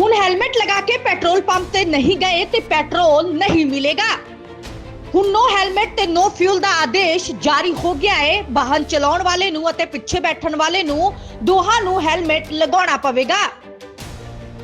ਹੁਣ ਹੈਲਮਟ ਲਗਾ ਕੇ petrol pump ਤੇ ਨਹੀਂ ਗਏ ਤੇ ਪੈਟਰੋਲ ਨਹੀਂ ਮਿਲੇਗਾ। ਹੁਣ ਨੋ ਹੈਲਮਟ ਤੇ ਨੋ ਫਿਊਲ ਦਾ ਆਦੇਸ਼ ਜਾਰੀ ਹੋ ਗਿਆ ਹੈ ਵਾਹਨ ਚਲਾਉਣ ਵਾਲੇ ਨੂੰ ਅਤੇ ਪਿੱਛੇ ਬੈਠਣ ਵਾਲੇ ਨੂੰ ਦੋਹਾਂ ਨੂੰ ਹੈਲਮਟ ਲਗਾਉਣਾ ਪਵੇਗਾ।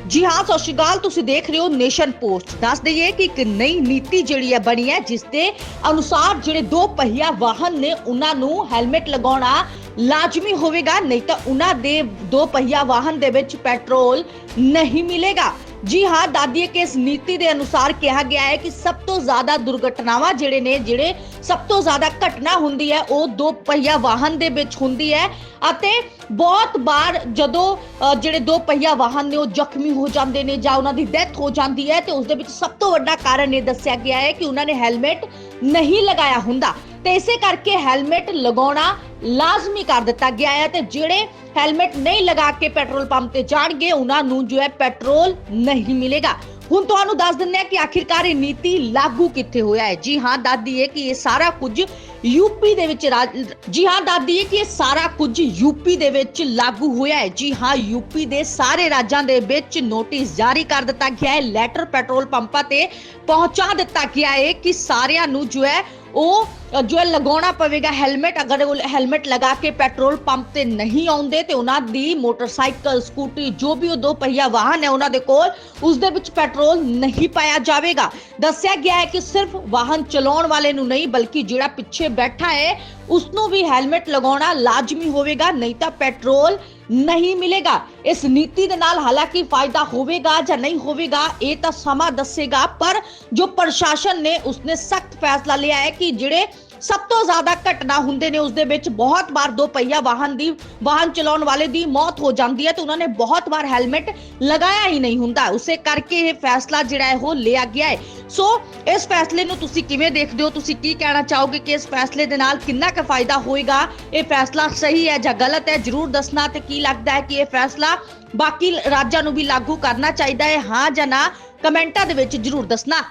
ਜੀ ਹਾਂ, ਸਤਿ ਸ਼੍ਰੀ ਅਕਾਲ। ਤੁਸੀਂ ਦੇਖ ਰਹੇ ਹੋ ਨੇਸ਼ਨ ਪੋਸਟ। ਦੱਸ ਦਈਏ ਕਿ ਇੱਕ ਨਈ ਨੀਤੀ ਜਿਹੜੀ ਹੈ ਬਣੀ ਹੈ, ਜਿਸ ਦੇ ਅਨੁਸਾਰ ਜਿਹੜੇ ਦੋ ਪਹੀਆ ਵਾਹਨ ਨੇ, ਉਹਨਾਂ ਨੂੰ ਹੈਲਮਟ ਲਗਾਉਣਾ ਲਾਜ਼ਮੀ ਹੋਵੇਗਾ, ਨਹੀਂ ਤਾਂ ਉਹਨਾਂ ਦੇ ਦੋ ਪਹੀਆ ਵਾਹਨ ਦੇ ਵਿੱਚ ਪੈਟਰੋਲ ਨਹੀਂ ਮਿਲੇਗਾ। ਜੀ ਹਾਂ ਦਾਦੀਏ ਕਿ ਨੀਤੀ ਦੇ ਅਨੁਸਾਰ ਕਿਹਾ ਗਿਆ ਹੈ ਕਿ ਸਭ ਤੋਂ ਜ਼ਿਆਦਾ ਦੁਰਘਟਨਾਵਾਂ ਜਿਹੜੇ ਨੇ, ਜਿਹੜੇ ਸਭ ਤੋਂ ਜ਼ਿਆਦਾ ਘਟਨਾ ਹੁੰਦੀ ਹੈ, ਉਹ ਦੋ ਪਹੀਆ ਵਾਹਨ ਦੇ ਵਿੱਚ ਹੁੰਦੀ ਹੈ ਅਤੇ ਬਹੁਤ ਵਾਰ ਜਦੋਂ ਜਿਹੜੇ ਦੋ ਪਹੀਆ ਵਾਹਨ ਨੇ, ਉਹ ਜ਼ਖਮੀ ਹੋ ਜਾਂਦੇ ਨੇ ਜਾਂ ਉਹਨਾਂ ਦੀ ਡੈਥ ਹੋ ਜਾਂਦੀ ਹੈ ਤੇ ਉਸ ਦੇ ਵਿੱਚ ਸਭ ਤੋਂ ਵੱਡਾ ਕਾਰਨ ਇਹ ਦੱਸਿਆ ਗਿਆ ਹੈ ਕਿ ਉਹਨਾਂ ਨੇ ਹੈਲਮਟ ਨਹੀਂ ਲਗਾਇਆ ਹੁੰਦਾ। ਤੇ ਇਸੇ ਕਰਕੇ ਹੈਲਮਟ ਲਗਾਉਣਾ ਲਾਜ਼ਮੀ ਕਰ ਦਿੱਤਾ ਗਿਆ ਹੈ ਤੇ ਜਿਹੜੇ ਹੈਲਮਟ ਨਹੀਂ ਲਗਾ ਕੇ ਪੈਟਰੋਲ ਪੰਪ ਤੇ ਜਾਣਗੇ, ਉਹਨਾਂ ਨੂੰ ਜੋ ਹੈ ਪੈਟਰੋਲ ਨਹੀਂ ਮਿਲੇਗਾ। ਹੁਣ ਤੁਹਾਨੂੰ ਦੱਸ ਦਿੰਦੇ ਆ ਕਿ ਆਖਿਰਕਾਰ ਇਹ ਨੀਤੀ ਲਾਗੂ ਕਿੱਥੇ ਹੋਇਆ ਹੈ। ਜੀ ਹਾਂ ਦਾਦੀ ਹੈ ਕਿ ਇਹ ਸਾਰਾ ਕੁਝ ਯੂਪੀ ਦੇ ਵਿੱਚ ਜੀ ਹਾਂ ਦਾਦੀ ਹੈ ਕਿ ਇਹ ਸਾਰਾ ਕੁਝ ਯੂਪੀ ਦੇ ਵਿੱਚ ਲਾਗੂ ਹੋਇਆ ਹੈ। ਜੀ ਹਾਂ ਯੂਪੀ ਦੇ ਸਾਰੇ ਰਾਜਾਂ ਦੇ ਵਿੱਚ ਨੋਟਿਸ ਜਾਰੀ ਕਰ ਦਿੱਤਾ ਗਿਆ ਹੈ। ਲੈਟਰ ਪੈਟਰੋਲ ਪੰਪਾਂ ਤੇ ਪਹੁੰਚਾ ਦਿੱਤਾ ਗਿਆ ਹੈ ਕਿ ਸਾਰਿਆਂ ਨੂੰ ਜੋ ਹੈ ਉਹ, ਜੋ ਹੈ ਲਗਾਉਣਾ ਪਵੇਗਾ ਹੈਲਮਟ। ਅਗਰ ਉਹ ਹੈਲਮਟ ਲਗਾ ਕੇ ਪੈਟਰੋਲ ਪੰਪ ਤੇ ਨਹੀਂ ਆਉਂਦੇ ਤੇ ਉਹਨਾਂ ਦੀ ਮੋਟਰਸਾਈਕਲ ਸਕੂਟਰੀ ਜੋ ਵੀ ਉਹ ਦੋ ਪਹੀਆ ਵਾਹਨ ਹੈ ਉਹਨਾਂ ਦੇ ਕੋਲ, ਉਸ ਦੇ ਵਿੱਚ ਪੈਟਰੋਲ ਨਹੀਂ ਪਾਇਆ ਜਾਵੇਗਾ। ਦੱਸਿਆ ਗਿਆ ਹੈ ਕਿ ਸਿਰਫ ਵਾਹਨ ਚਲਾਉਣ ਵਾਲੇ ਨੂੰ ਨਹੀਂ, ਬਲਕਿ ਜਿਹੜਾ ਪਿੱਛੇ ਬੈਠਾ ਹੈ ਉਸ ਨੂੰ ਵੀ ਹੈਲਮਟ ਲਗਾਉਣਾ ਲਾਜ਼ਮੀ ਹੋਵੇਗਾ, ਨਹੀਂ ਤਾਂ ਪੈਟਰੋਲ ਨਹੀਂ ਮਿਲੇਗਾ। ਇਸ ਨੀਤੀ ਦੇ ਨਾਲ ਹਾਲਾਂਕਿ ਫਾਇਦਾ ਹੋਵੇਗਾ ਜਾਂ ਨਹੀਂ ਹੋਵੇਗਾ, ਇਹ ਤਾਂ ਸਮਾਂ ਦੱਸੇਗਾ, ਪਰ ਜੋ ਪ੍ਰਸ਼ਾਸਨ ਨੇ, ਉਸਨੇ ਸਖਤ ਫੈਸਲਾ ਲਿਆ ਹੈ ਕਿ ਜਿਹੜੇ ਸਭ ਤੋਂ ਜ਼ਿਆਦਾ ਘਟਨਾ ਹੁੰਦੇ ਨੇ ਉਸ ਦੇ ਵਿੱਚ ਬਹੁਤ ਵਾਰ ਦੋ ਪਹੀਆ ਵਾਹਨ ਦੀ, ਵਾਹਨ ਚਲਾਉਣ ਵਾਲੇ ਦੀ ਮੌਤ ਹੋ ਜਾਂਦੀ ਹੈ ਤੇ ਉਹਨਾਂ ਨੇ ਬਹੁਤ ਵਾਰ ਹੈਲਮਟ ਲਗਾਇਆ ਹੀ ਨਹੀਂ ਹੁੰਦਾ। ਉਸੇ ਕਰਕੇ ਇਹ ਫੈਸਲਾ ਜਿਹੜਾ ਹੈ ਉਹ ਲਿਆ ਗਿਆ ਹੈ। ਸੋ ਇਸ ਫੈਸਲੇ ਨੂੰ ਤੁਸੀਂ ਕਿਵੇਂ ਦੇਖਦੇ ਹੋ? ਤੁਸੀਂ ਕੀ ਕਹਿਣਾ ਚਾਹੋਗੇ ਕਿ ਇਸ ਫੈਸਲੇ ਦੇ ਨਾਲ ਕਿੰਨਾ ਕੁ ਫਾਇਦਾ ਹੋਏਗਾ? ਇਹ ਫੈਸਲਾ ਸਹੀ ਹੈ ਜਾਂ ਗਲਤ ਹੈ? ਜਰੂਰ ਦੱਸਣਾ ਤੇ ਕੀ ਲੱਗਦਾ ਹੈ ਕਿ ਇਹ ਫੈਸਲਾ ਬਾਕੀ ਰਾਜਾਂ ਨੂੰ ਵੀ ਲਾਗੂ ਕਰਨਾ ਚਾਹੀਦਾ ਹੈ? ਹਾਂ ਜਾਂ ਨਾ? ਕਮੈਂਟਾਂ ਦੇ ਵਿੱਚ ਜਰੂਰ ਦੱਸਣਾ।